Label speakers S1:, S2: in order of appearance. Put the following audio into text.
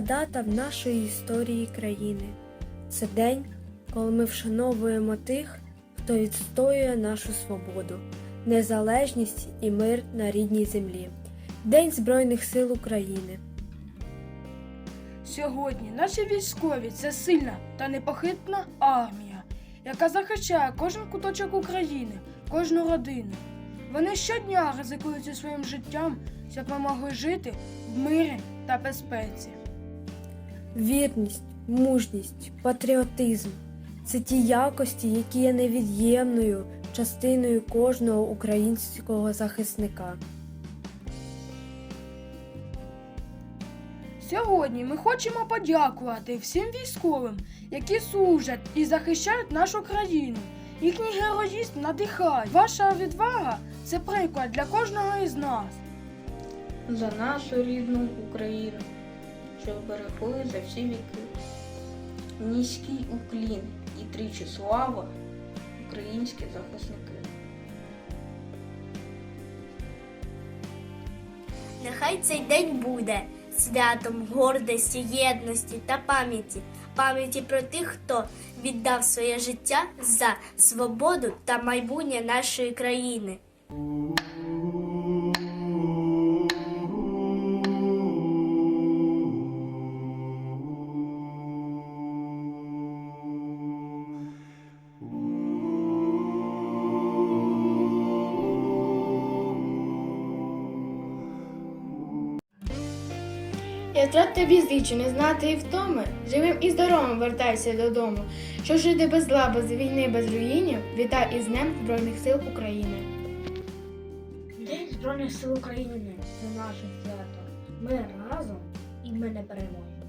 S1: дата в нашої історії країни. Це день, коли ми вшановуємо тих, хто відстоює нашу свободу, незалежність і мир на рідній землі. День Збройних сил України.
S2: Сьогодні наші військові це сильна та непохитна армія, яка захищає кожен куточок України, кожну родину. Вони щодня ризикують своїм життям, щоб ми могли жити в мирі та безпеці.
S1: Вірність, мужність, патріотизм це ті якості, які є невід'ємною частиною кожного українського захисника.
S2: Сьогодні ми хочемо подякувати всім військовим, які служать і захищають нашу країну. Їхній героїзм надихає. Ваша відвага це приклад для кожного із нас.
S3: за нашу рідну Україну, що берегли за всі віки. Низький уклін і тричі слава українські захисники.
S4: Нехай цей день буде святом гордості, єдності та пам'яті, пам'яті про тих, хто віддав своє життя за свободу та майбутнє нашої країни.
S5: Я втрат тобі звідчі не знати і втоми, живим і здоровим вертайся додому. Що жити без зла, без війни, без руїнів, вітай із Днем Збройних сил України.
S6: День Збройних сил України це наше свято. Ми разом і ми не переможемо.